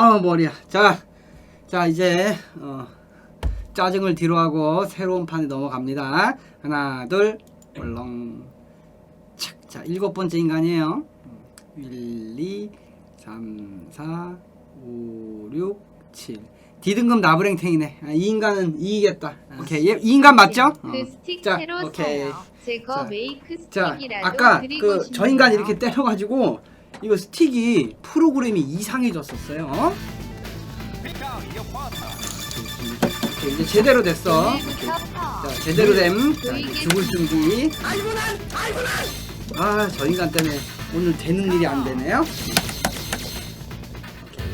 아 머리야. 자, 자 이제 어, 짜증을 뒤로 하고 새로운 판에 넘어갑니다. 하나, 둘, 얼렁. 착. 자, 일곱 번째 인간이에요. 1, 2, 3, 4, 5, 6, 7. D등급 나부랭탱이네. 아, 이 인간은 이기겠다. 오케이. 얘, 이 인간 맞죠? 어. 그 스틱 자, 새로 오케이. 사요. 제거 자, 메이크 자, 스틱이라도 아까 드리고 그 싶네요. 저 인간 이렇게 때려가지고 이거 스틱이 프로그램이 이상해졌었어요. 어? 오케이, 이제 제대로 됐어. 자, 퍼. 제대로 됨. 자, 이제 죽을 준비. 아, 저 인간 때문에 오늘 되는 일이 안 되네요.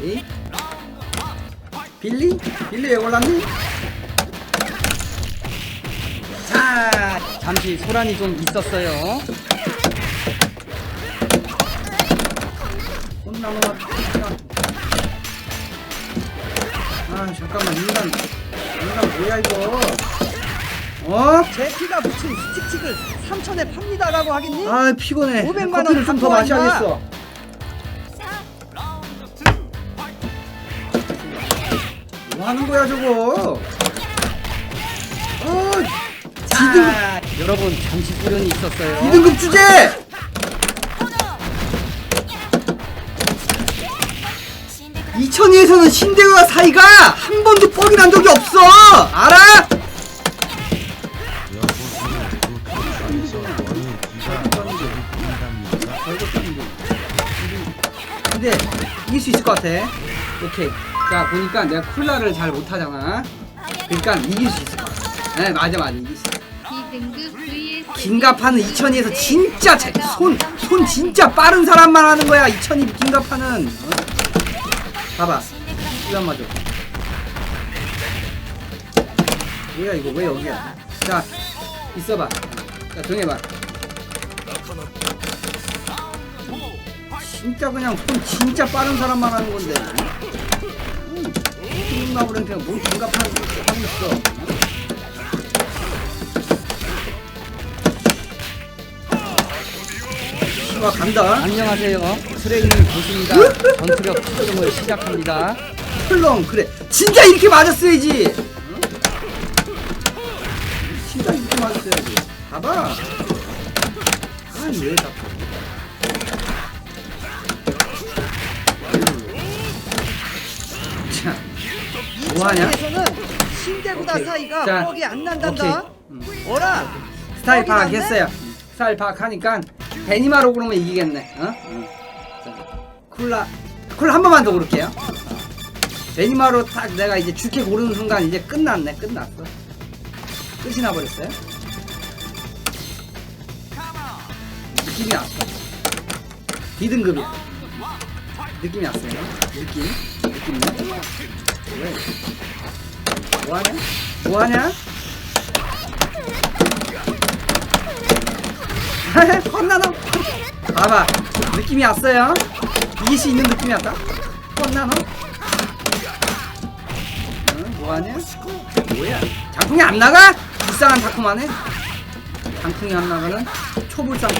오케이. 빌리? 빌리 왜 골랐니? 자, 잠시 소란이 좀 있었어요. 혼나무가 아, 잠깐만, 인간, 인간 뭐야 이거? 어? 제 피가 묻힌 스틱틱을 3천에 팝니다라고 하겠니? 아 피곤해 500만 원 커피를 좀 더 갖고 마셔야겠어 뭐 하는 거야 저거 어 자, 여러분 잠시 소련이 있었어요 2등급 주제 2002에서는 신대와 사이가 한 번도 뻑이 난 적이 없어 알아? 근데 이길 수 있을 것 같아. 오케이. 자 보니까 내가 콜라를 잘 못하잖아. 그러니까 이길 수 있을 것 같아. 네 맞아 맞아 이길 수. 있어. 긴가파는 2002에서 진짜 손손 진짜 빠른 사람만 하는 거야. 2002 긴가파는. 어? 봐봐. 한 맞아. 뭐야 이거 왜 여기야? 자 있어봐. 자 정해봐. 진짜 그냥 손 진짜 빠른 사람만 하는 건데. 음, 나보는 그냥 뭔 긴가파는 하고 있어. 와 간다. 안녕하세요. 트레이닝 교수입니다. 전투력 측정을 시작합니다. 헐렁 그래. 진짜 이렇게 맞았어야지. 응? 진짜 이렇게 맞았어야지. 봐봐. 아니 왜 자꾸. 자, 뭐하냐? 오케이. 사이가 자, 뻑이 안 난단다. 오케이. 음. 어라? 스타일? 파악했어요. 스타일 파악하니까 베니마로 그러면 이기겠네. 어? 콜라 콜라 한 번만 더 고를게요. 베니마로 딱 내가 이제 죽게 고르는 순간 이제 끝났네. 끝났어. 끝이 나버렸어요. 느낌이 왔어. D등급이야. 느낌이 왔어요. 느낌. 느낌이. 왜? 뭐하냐? 뭐하냐? 헛나노 봐봐 느낌이 왔어요? 이길 수 있는 느낌이 왔다? 헛나노 응, 뭐하냐? 뭐야? 장풍이 안 나가? 불쌍한 다크만해 장풍이 안 나가는 초불쌍.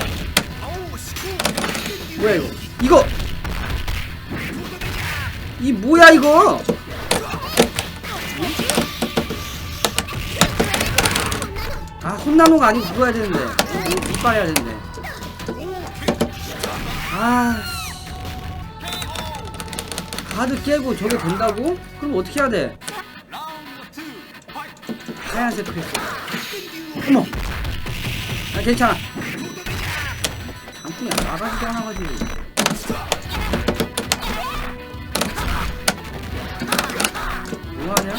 뭐야 이거? 이거! 이 뭐야 이거 아 혼나노가 아니고 그거 해야 되는데 이- 이빨 해야 되는데 아 씨. 카드 깨고 저게 된다고? 그럼 어떻게 해야 돼? 하얀색 크리스 어머 아 괜찮아 장풍이 나가지도 않아가지고 뭐하냐?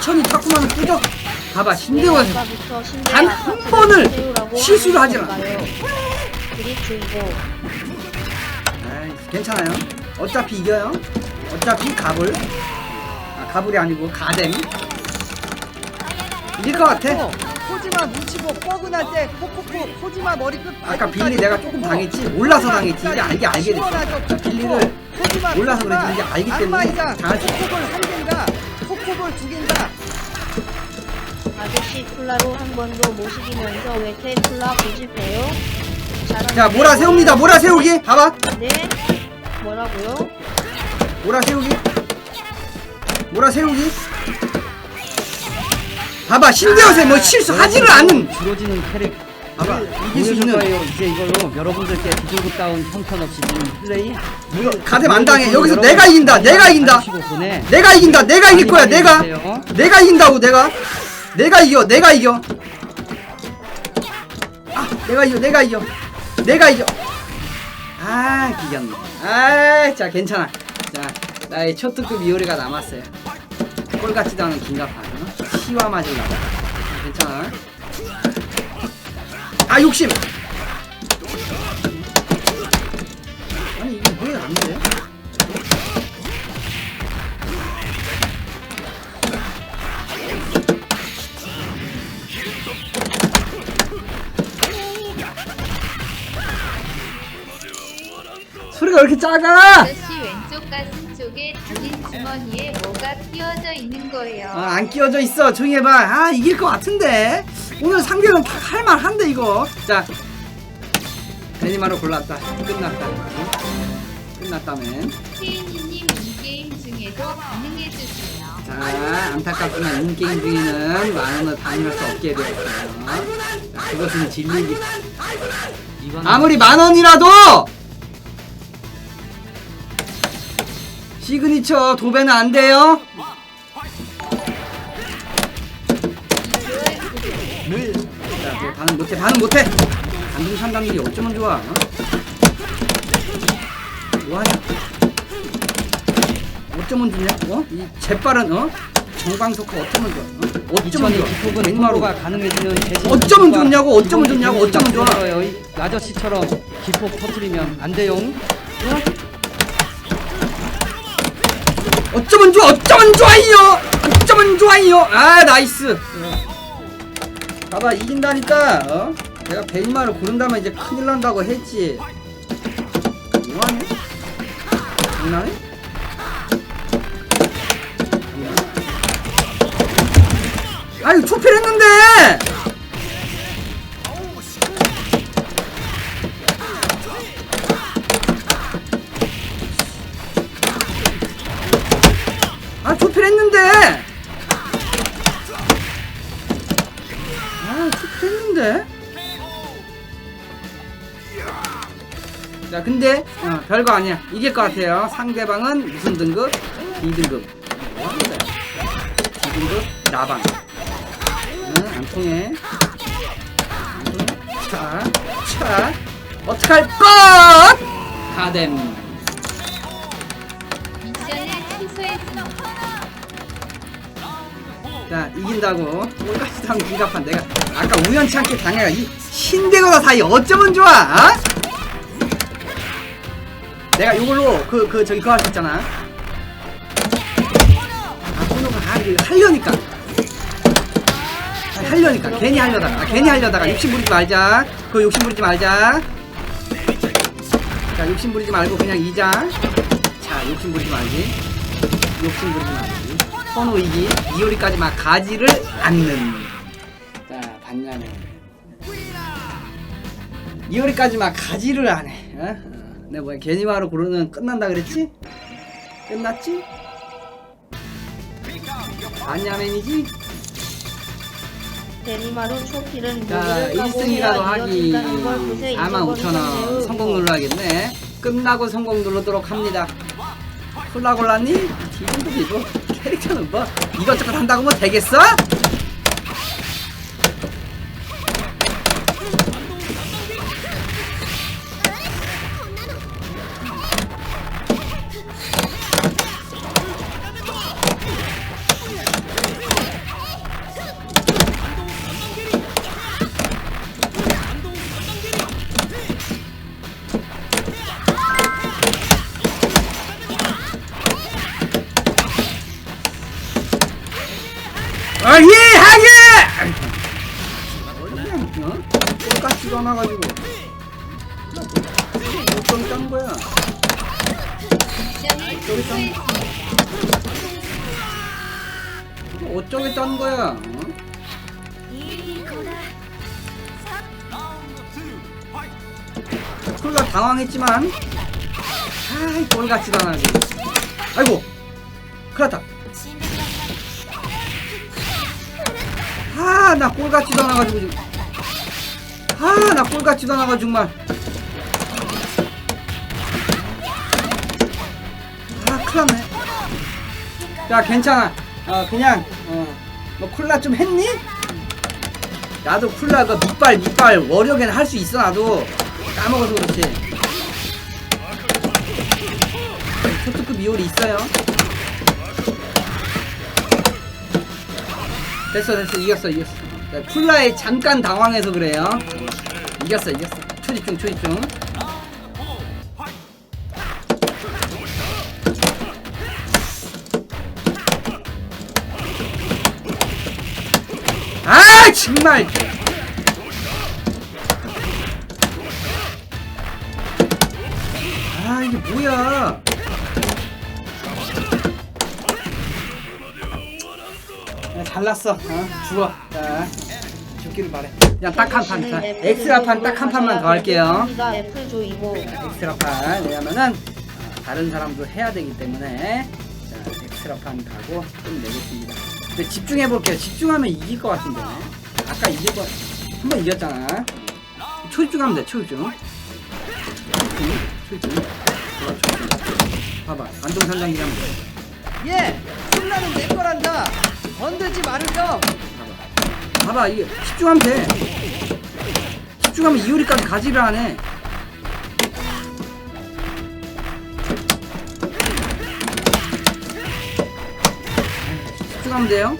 2000이 자꾸만 뚜적 봐봐 신대원 단 한 번을 실수를 하지 않아. 그리고 아이, 괜찮아요. 어차피 이겨요. 어차피 갑을. 아, 갑을이 아니고 가댕. 이길 것 같아. 어, 코지마 묻히고 뻑은 할때 코코코 코지마 머리끝 아까 빌리 내가 조금 당했지. 몰라서 당했지. 이제 알게 알게 됐어. 빌리를 몰라서 그랬지. 이제 알기 때문에 당할 수 있어. 코코볼 한 개인가 코코볼 두 개인가 아저씨 콜라로 한 번도 못 이기면서 왜테 콜라 고집해요? 자, 몰아 세웁니다. 몰아 세우기. 봐봐. 네? 뭐라고요? 몰아 세우기 몰아 세우기 봐봐 신대옷에 뭐 실수하지를 않는 줄어지는 캐릭 봐봐 이길 수 있는 거예요. 이제 이걸로 여러분들께 비둘기 다운 형편없이 지금 플레이 가뎀 안 당해 여기서 내가 이긴다 내가 이긴다. 내가 이긴다 내가 이길 거야 내가. 내가 이긴다고 내가 내가 이겨 내가 이겨. 아 내가 이겨 내가 이겨. 내가 이겨. 아 이겼네. 아자 괜찮아. 자 나의 초특급 이효리가 남았어요. 꼴 같지도 않은 긴가판. 어? 시와 맞으려고 괜찮아. 아 욕심! 아니 이게 왜 안돼 이렇게 작아 아저씨 왼쪽 가슴 쪽에 달린 주머니에 뭐가 끼워져 있는 거예요. 아, 안 끼워져 있어. 조용히 해봐. 아, 이길 것 같은데. 오늘 상대는 다 할만한데, 이거. 자. 베니마로 골랐다. 끝났다. 응? 끝났다면. 케이니님 이 게임 중에도 반응해 주세요. 자, 안타깝지만 인게임 중에는 만원을 반응할 수 없게 되었어요. 자, 그것은 진리기. 이건 아무리 만원이라도! 시그니처 도배는 안 돼요. 자, 뭐 반응 못해, 반응 못해. 안동 게 어쩌면 좋아. 어? 뭐하냐? 어쩌면 좋냐? 어? 이 재빠른 어? 정광석화 어쩌면 좋아? 어? 어쩌면 2000이 좋아? 기폭은 포로가 가능해지는 대신 어쩌면 좋냐고, 어쩌면 좋냐고, 어쩌면 좋아? 이 아저씨처럼 기폭 터트리면 안 돼요. 어 쩌면 좋아? 어쩌면 좋아요? 어쩌면 좋아요? 아 나이스. 봐봐 이긴다니까. 어? 내가 베이마를 고른다면 이제 큰일 난다고 했지. 뭐하네? 장난해? 아유 초필했는데. 자 근데 어, 별거 아니야 이길 것 같아요 상대방은 무슨 등급? 2등급 뭐하는데? 2등급 나방 응, 안 통해 자, 자 어떡할 것! 가뎀. 자 이긴다고 꼴까지도 하면 기갑한 내가 아까 우연치 않게 당해가 이 신대거다 사이 어쩌면 좋아 어? 내가 이걸로 그 그 저기 그거 할 수 있잖아. 아 코너가 아 이거 하려니까. 아, 하려니까. 괜히 하려다가 아, 괜히 하려다가. 욕심 부리지 말자. 그거 욕심 부리지 말자. 자 욕심 부리지 말고 그냥 이자. 자 욕심 부리지 말지. 욕심 부리지 말지. 선호 이기 이효리까지 막 가지를 않는. 자 봤냐면 이효리까지 막 가지를 안 해 어? 어. 내가 뭐야 개니와로 고르면 끝난다 그랬지? 끝났지? 봤냐면이지? 데리마루 초필은 자 무기를 까고 1승이라도 해야 하기 45,000원 잊어버리셨네요. 성공 눌러야겠네 끝나고 성공 누르도록 합니다 콜라 골랐니? 기분도 비고 캐릭터는 뭐 이것저것 한다고 뭐 되겠어? 어희하게! 어? 똑같지도 않아가지고 어쩜 짠 거야? 미션을 취소했습니다. 어쩌게 짠 거야? 어? 콜라 당황했지만 아이 꼴 같지도 않아가지고 아이고 아 나 꼴같지도 않아가지고 지금. 아 나 꼴같지도 않아가지고 정말. 아 큰일 났네. 야 괜찮아. 어 그냥 어 너 콜라 좀 했니? 나도 콜라 그 밑발 밑발 월요겐 할수 있어 나도. 까먹어서 그렇지. 초특급 이올이 있어요 됐어 됐어. 이겼어 이겼어. 야, 쿨라에 잠깐 당황해서 그래요. 이겼어 이겼어. 초집중 초집중. 아 정말. 아 이게 뭐야 잘났어 어, 죽어 자 죽기를 바래 그냥 딱 한 판 자, 엑스라 판 딱 한 판만 더 할게요 가 애플 조 이모. 엑스라 판 왜냐면은 어, 다른 사람도 해야 되기 때문에 자, 엑스라 판 가고 좀 내겠습니다. 근데 집중해 볼게요. 집중하면 이길 것 같은데. 아까 이길 거 한번 이겼잖아. 초집중하면 돼. 초집중. 초집중. 초집중. 좋아, 초집중. 봐봐. 안동 산장기랑 예 콜라는 내 거란다 건들지 말으렴 봐봐. 이게 집중하면 돼. 집중하면 이효리까지 가지를 안 해. 집중하면 돼요.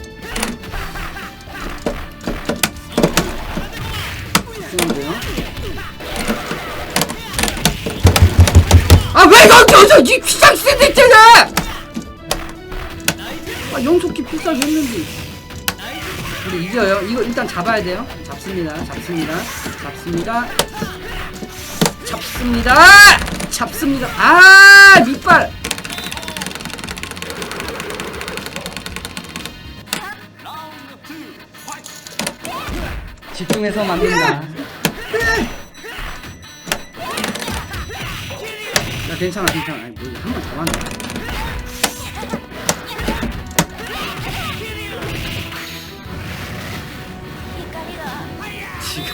집중하면 돼요. 아, 왜 여기 어서 이 세대 있잖아! 아, 영속기 필살기 했는데. 우리 이겨요. 이거 일단 잡아야 돼요. 잡습니다. 잡습니다. 잡습니다. 잡습니다. 잡습니다. 아, 밑발. 집중해서 만든다. 야, 괜찮아, 괜찮아. 아니, 뭐, 한번 잡았네.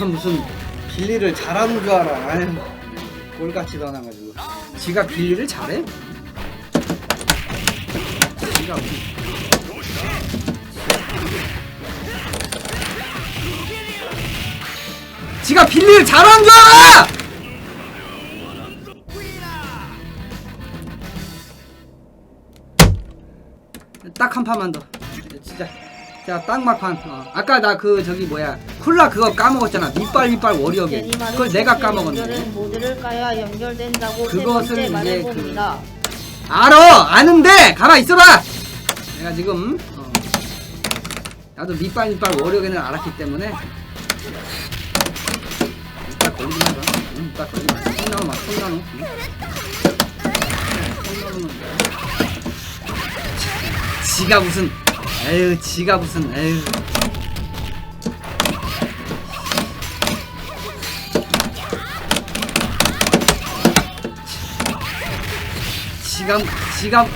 지가 무슨 빌리를 잘하는 줄 알아. 아유, 꼴같지도 않아가지고. 지가 빌리를 잘해? 지가 무슨. 지가 빌리를 잘하는 줄 알아! 딱 한 판만 더. 진짜. 자, 딱 막판. 어. 아까 나 그 저기 뭐야 콜라 그거 까먹었잖아. 밑발 밑발 워리어게. 그걸 내가 까먹었네. 연결은 모두를 까야 연결된다고 번째 이제 말해봅니다. 알아, 아는데 가만 있어봐. 내가 지금 어. 나도 밑발 밑발 워리어게는 알았기 때문에 밑발 걸리지 마라. 응, 밑발 걸리지 마. 손나무 막 손나무. 응? 손나무는 지가 무슨 에휴 지가 무슨 에휴 지가 지가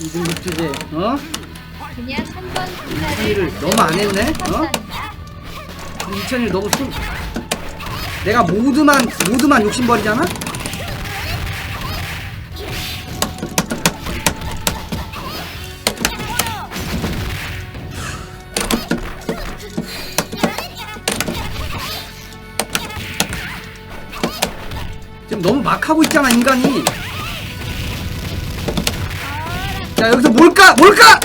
이등 급 주제 어? 그냥 한번 일을 콜라를 너무 안 했네? 어? 2000일 너무 술 내가 모두만 모두만 욕심 버리잖아? 막 하고 있잖아 인간이. 자 여기서 뭘까? 뭘까?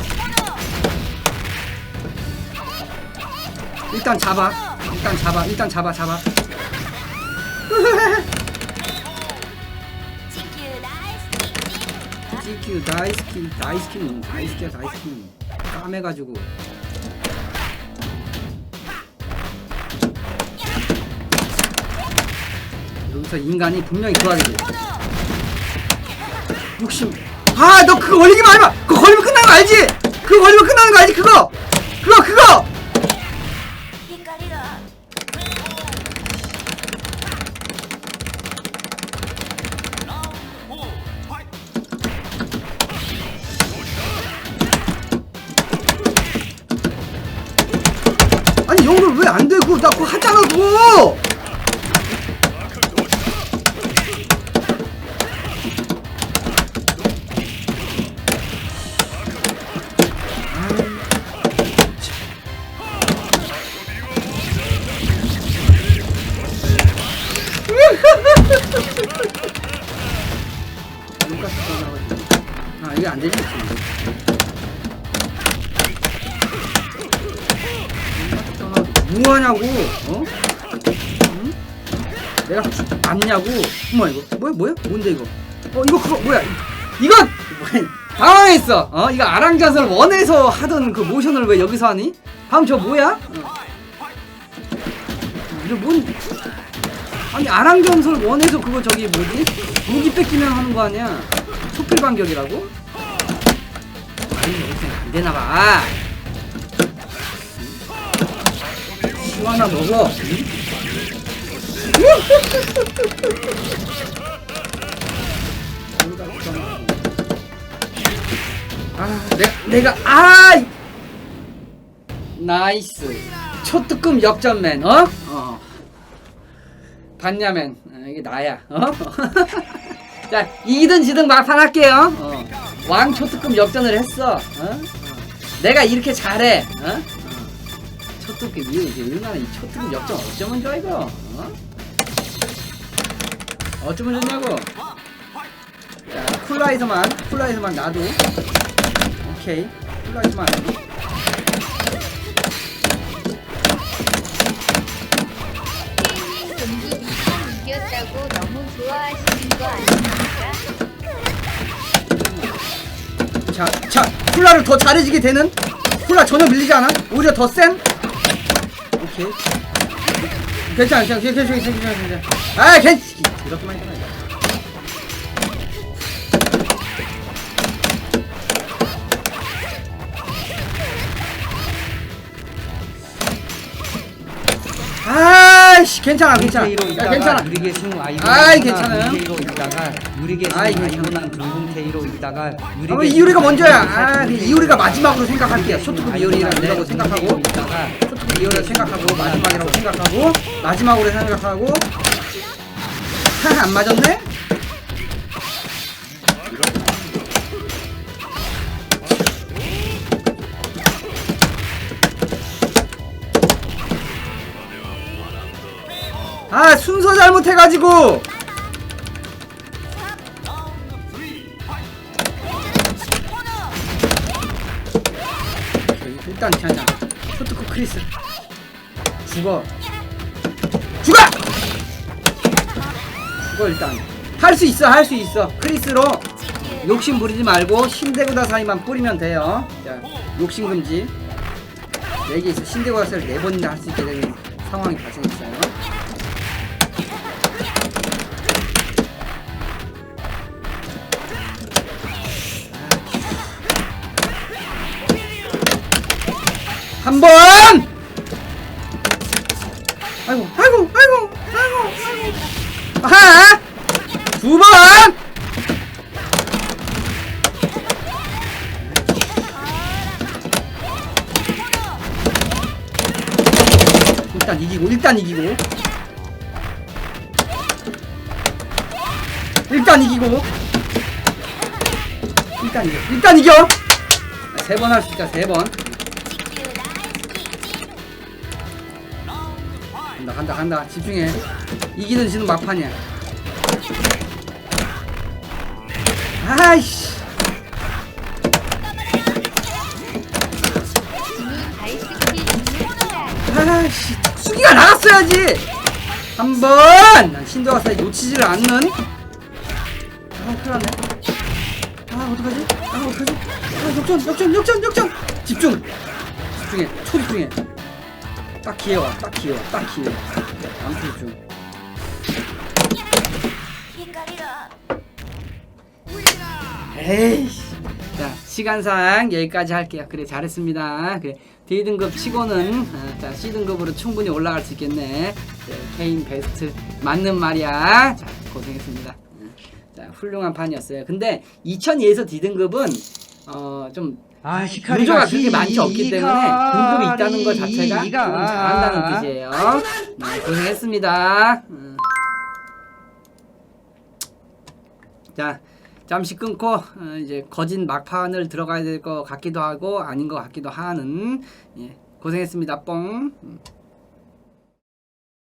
일단 잡아. 일단 잡아. 일단 잡아 잡아. GQ 다이스키 다이스키는 다이스키야 다이스키는 까매가지고 여기서 인간이 분명히 좋아야 돼 욕심. 아 너 그거 걸리기 말마! 그거 걸리면 끝나는 거 알지? 그거 걸리면 끝나는 거 알지? 그거! 그거 그거 맞냐고. 어머 이거. 뭐야 뭐야? 뭔데 이거? 어 이거 그거 뭐야? 뭐야, 당황했어. 어 이거 아랑자설 원에서 하던 그 모션을 왜 여기서 하니? 다음 저 뭐야? 어. 이거 뭔 아니 아랑전설 원에서 그거 저기 뭐지? 무기 뺏기면 하는 거 아니야? 소필 반격이라고? 아니 여기서 안 되나 봐. 이거 하나 먹어. 아, 내, 내가 아 이- 나이스 초특급 역전맨 어? 어 봤냐맨 아, 이게 나야 어? 자 이든 지든 막판 할게요 어. 왕 초특급 역전을 했어 어? 어. 내가 이렇게 잘해 어? 어. 초특급 이거 이게 얼마나 이 초특급 역전 어쩌면 좋아 이거 어? 어쩌면 좋냐고 자 쿨라에서만 쿨라에서만 놔도 오케이 쿨라에서만 경기 이판 이겼다고 너무 좋아하시는 거 아닙니까? 자, 자, 쿨라를 더 잘해지게 되는? 쿨라 전혀 밀리지 않아? 오히려 더 센? 오케이. 괜찮아, 괜찮아, 괜찮아, 괜찮아, 괜찮아, 괜찮아. 아, 괜찮. 이렇게만 했잖아. 아이씨, 괜찮아, 괜찮아. 야, 괜찮아. 유리게승 아이고 아이, 괜찮아요. 유리게이로 있다가 유리게승 아이, 아이고 괜찮아. 난 둥둥테이로 있다가 아, 이유리가 먼저야. 아, 그 이유리가 마지막으로 생각할게요. 쇼트급 이유리라고 생각하고. 초특급 이유를 생각하고 마지막이라고 생각하고 마지막으로 생각하고 하, 안 맞았네? 아 순서 잘못해가지고. 일단 자자. 쇼트급 크리스. 죽어 죽어 일단 할 수 있어 할 수 있어. 크리스로 욕심 부리지 말고 신대구다 사이만 뿌리면 돼요. 자 욕심 금지. 네개 있어. 신대구다 사이를 네 번이나 할 수 있게 되는 상황이 발생했어요. 한 번! 아이고, 아이고, 아이고, 아이고, 아이고. 아하! 두 번! 일단 이기고, 일단 이기고. 일단 이기고. 일단 이겨. 일단 이겨! 세 번 할 수 있다, 세 번. 간다 간다 간다. 집중해. 이기는 지는 막판이야. 아이씨. 아이씨 수기가 나갔어야지. 한번. 신도가 사이 놓치지를 않는. 아 큰일났네. 아 어떡하지? 아 어떡하지? 아 역전 역전 역전 역전. 집중. 집중해. 초집중해 딱 기회와 딱 기회 딱 기회 아무튼 집중 에이씨. 자, 시간상 여기까지 할게요. 그래, 잘했습니다. 그래, D등급 치고는, 아, 자, C등급으로 충분히 올라갈 수 있겠네. 네, 케인 베스트. 맞는 말이야. 자, 고생했습니다. 음, 자, 훌륭한 판이었어요. 근데 2002에서 D등급은, 어, 좀 아 히카리가 유저가 그렇게 많지 없기 때문에 등급이 있다는 것 자체가 히카리가. 잘한다는 뜻이에요. 네, 고생했습니다. 음. 자, 잠시 끊고 어, 이제 거진 막판을 들어가야 될 것 같기도 하고 아닌 것 같기도 하는 예, 고생했습니다. 뽕. 음.